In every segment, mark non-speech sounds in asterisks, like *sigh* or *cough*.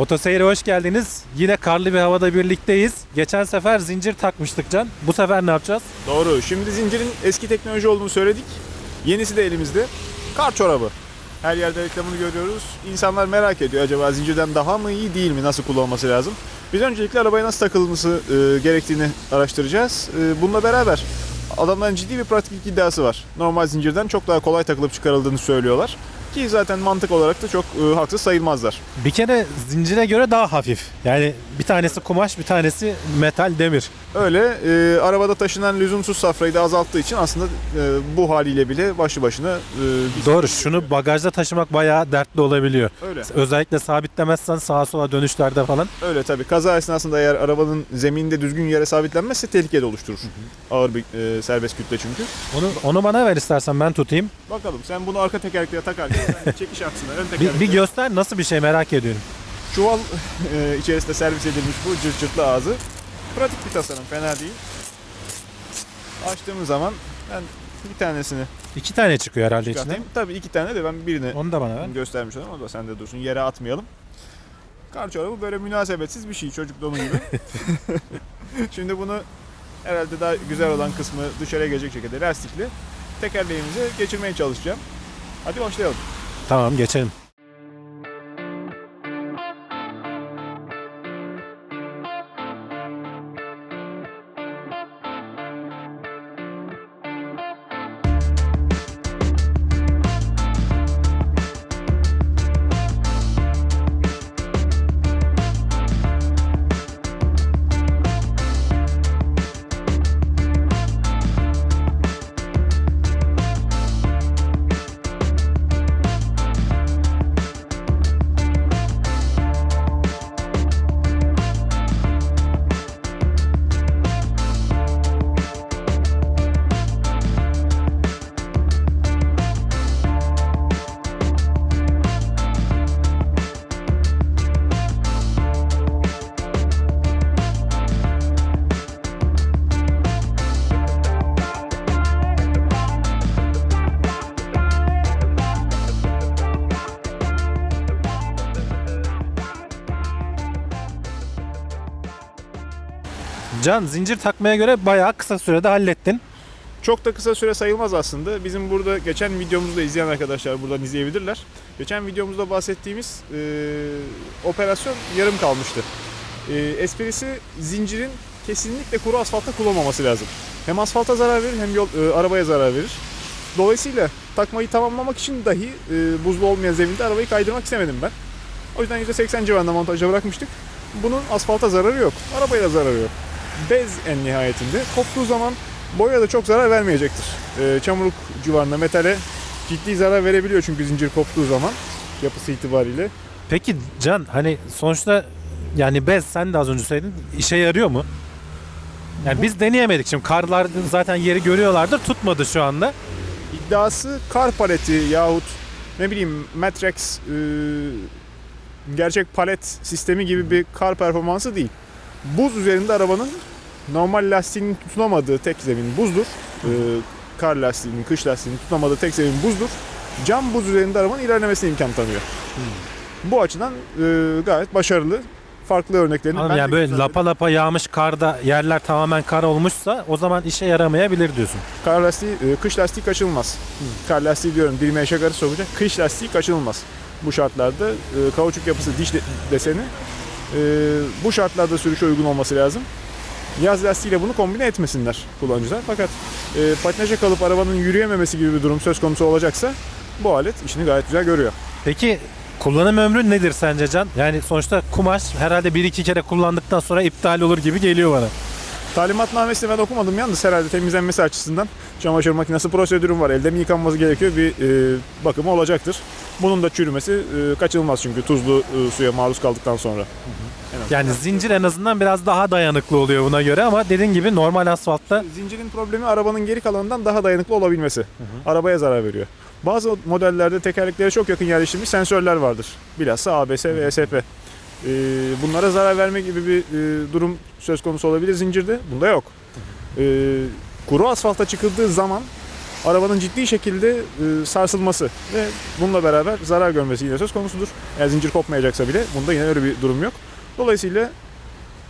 Otoseyir'e hoş geldiniz. Yine karlı bir havada birlikteyiz. Geçen sefer zincir takmıştık Can. Bu sefer ne yapacağız? Doğru. Şimdi zincirin eski teknoloji olduğunu söyledik. Yenisi de elimizde. Kar çorabı. Her yerde reklamını görüyoruz. İnsanlar merak ediyor acaba zincirden daha mı iyi değil mi? Nasıl kullanılması lazım? Biz öncelikle arabaya nasıl takılması e, gerektiğini araştıracağız. E, bununla beraber adamların ciddi bir pratiklik iddiası var. Normal zincirden çok daha kolay takılıp çıkarıldığını söylüyorlar. Ki zaten mantık olarak da çok e, haksız sayılmazlar. Bir kere zincire göre daha hafif. Yani bir tanesi kumaş, bir tanesi metal demir. Öyle e, arabada taşınan lüzumsuz safrayı da azalttığı için aslında e, bu haliyle bile başlı başına e, Doğru. Şunu bagajda taşımak bayağı dertli olabiliyor. öyle. Özellikle sabitlemezsen sağa sola dönüşlerde falan. Öyle tabii. Kaza esnasında eğer arabanın zeminde düzgün yere sabitlenmezse tehlike de oluşturur. Ağır bir e, serbest kütle çünkü. Onu onu bana ver istersen ben tutayım. Bakalım sen bunu arka tekerleklere takarken çekiş aksına ön Bir, bir göster nasıl bir şey merak ediyorum. çuval e, içerisinde servis edilmiş bu cırt cırtlı ağzı. Pratik bir tasarım fena değil. Açtığımız zaman ben bir tanesini İki tane çıkıyor herhalde içine. çıkartayım. Tabii iki tane de ben birini Onu da bana ver. göstermiş olayım. O da sende dursun. Yere atmayalım. Kar çorabı böyle münasebetsiz bir şey. Çocuk donu gibi. *laughs* Şimdi bunu herhalde daha güzel olan kısmı dışarıya gelecek şekilde lastikli tekerleğimize geçirmeye çalışacağım. Hadi başlayalım. Tamam geçelim. Can zincir takmaya göre bayağı kısa sürede hallettin. Çok da kısa süre sayılmaz aslında. Bizim burada geçen videomuzu da izleyen arkadaşlar buradan izleyebilirler. Geçen videomuzda bahsettiğimiz e, operasyon yarım kalmıştı. E, esprisi zincirin kesinlikle kuru asfaltta kullanmaması lazım. Hem asfalta zarar verir hem yol, e, arabaya zarar verir. Dolayısıyla takmayı tamamlamak için dahi e, buzlu olmayan zeminde arabayı kaydırmak istemedim ben. O yüzden %80 civarında montajda bırakmıştık. Bunun asfalta zararı yok. Arabaya da zararı yok. Bez en nihayetinde. Koptuğu zaman boya da çok zarar vermeyecektir. Ee, çamurluk civarında metale ciddi zarar verebiliyor çünkü zincir koptuğu zaman yapısı itibariyle. Peki Can hani sonuçta yani bez sen de az önce söyledin işe yarıyor mu? Yani biz deneyemedik şimdi karlar zaten yeri görüyorlardır tutmadı şu anda. İddiası kar paleti yahut ne bileyim Matrax e, gerçek palet sistemi gibi bir kar performansı değil. Buz üzerinde arabanın normal lastiğinin tutunamadığı tek zemin buzdur. E, kar lastiğinin, kış lastiğinin tutunamadığı tek zemin buzdur. Cam buz üzerinde arabanın ilerlemesine imkan tanıyor. Bu açıdan e, gayet başarılı. Farklı örneklerini Anladım, bence yani böyle güzel- lapa lapa yağmış karda yerler tamamen kar olmuşsa o zaman işe yaramayabilir diyorsun. Kar lastiği, e, kış lastiği kaçınılmaz. Kar lastiği diyorum dilime eşek sokacak. Kış lastiği kaçınılmaz. Bu şartlarda e, kauçuk yapısı diş de- deseni bu şartlarda sürüşe uygun olması lazım. Yaz lastiğiyle bunu kombine etmesinler kullanıcılar. Fakat e, patinaja kalıp arabanın yürüyememesi gibi bir durum söz konusu olacaksa bu alet işini gayet güzel görüyor. Peki kullanım ömrü nedir sence Can? Yani sonuçta kumaş herhalde bir iki kere kullandıktan sonra iptal olur gibi geliyor bana. Talimatnamesini ben okumadım yalnız herhalde temizlenmesi açısından çamaşır makinesi prosedürüm var. Elde mi yıkanması gerekiyor bir e, bakımı olacaktır. Bunun da çürümesi e, kaçınılmaz çünkü tuzlu e, suya maruz kaldıktan sonra. En. Yani zincir en azından biraz daha dayanıklı oluyor buna göre ama dediğin gibi normal asfaltta Zincirin problemi arabanın geri kalanından daha dayanıklı olabilmesi. Arabaya zarar veriyor. Bazı modellerde tekerleklere çok yakın yerleştirilmiş sensörler vardır. Bilhassa ABS ve ESP. Ee, bunlara zarar verme gibi bir e, durum söz konusu olabilir zincirde. Bunda yok. Ee, kuru asfalta çıkıldığı zaman arabanın ciddi şekilde e, sarsılması ve bununla beraber zarar görmesi yine söz konusudur. Eğer zincir kopmayacaksa bile bunda yine öyle bir durum yok. Dolayısıyla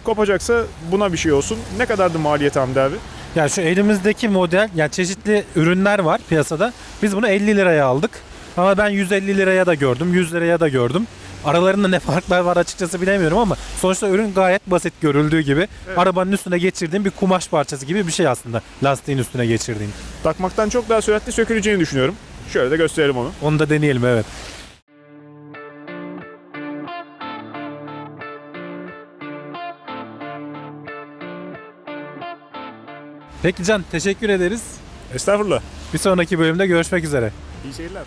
kopacaksa buna bir şey olsun. Ne kadardı maliyeti Hamdi abi? Yani şu elimizdeki model yani çeşitli ürünler var piyasada. Biz bunu 50 liraya aldık. Ama ben 150 liraya da gördüm, 100 liraya da gördüm. Aralarında ne farklar var açıkçası bilemiyorum ama sonuçta ürün gayet basit görüldüğü gibi. Evet. Arabanın üstüne geçirdiğin bir kumaş parçası gibi bir şey aslında. Lastiğin üstüne geçirdiğin. Takmaktan çok daha süratli söküleceğini düşünüyorum. Şöyle de gösterelim onu. Onu da deneyelim evet. Peki Can teşekkür ederiz. Estağfurullah. Bir sonraki bölümde görüşmek üzere. İyi seyirler.